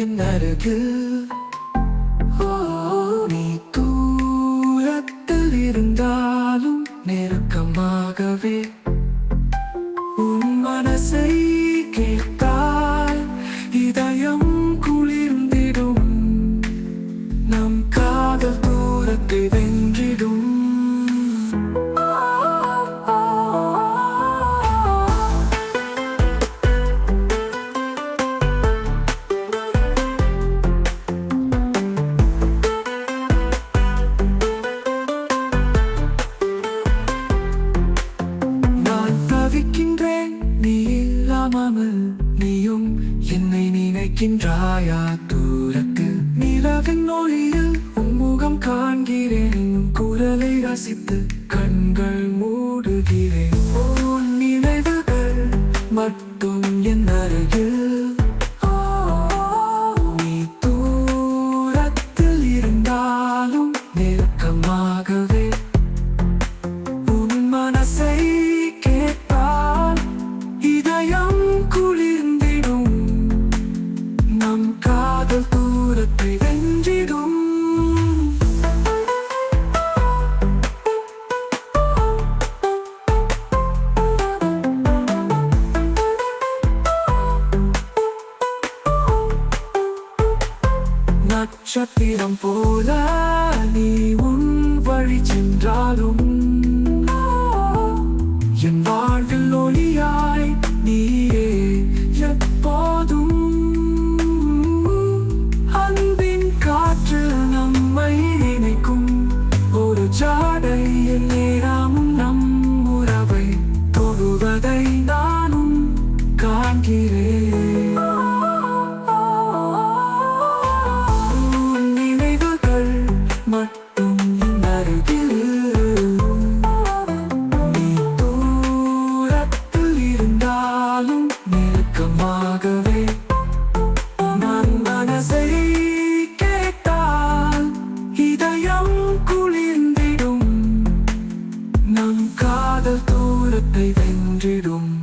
என் அருகு. நீ தூரத்தில் இருந்தாலும் நெருக்கமாகவே உன் மனசை கேட்டால் இதயம் குளிர்ந்திடும். நம் காதல் தூரத்தை இல்லாமல் நீயும் என்னை நினைக்கின்றாயா? தூரக்கு நிலவின் ஒளியில் உம்முகம் காண்கிறேன். குரலை ரசித்து கண்கள் மூடுகிறேன். உன் நினைவுகள் மட்டும் குளிர்ந்திடும். நம் காதல் தூரத்தை வென்றிடும். நட்சத்திரம் போல நீ உன் வழி சென்றாலும் கடல் தூரத்தை வென்றிடும்.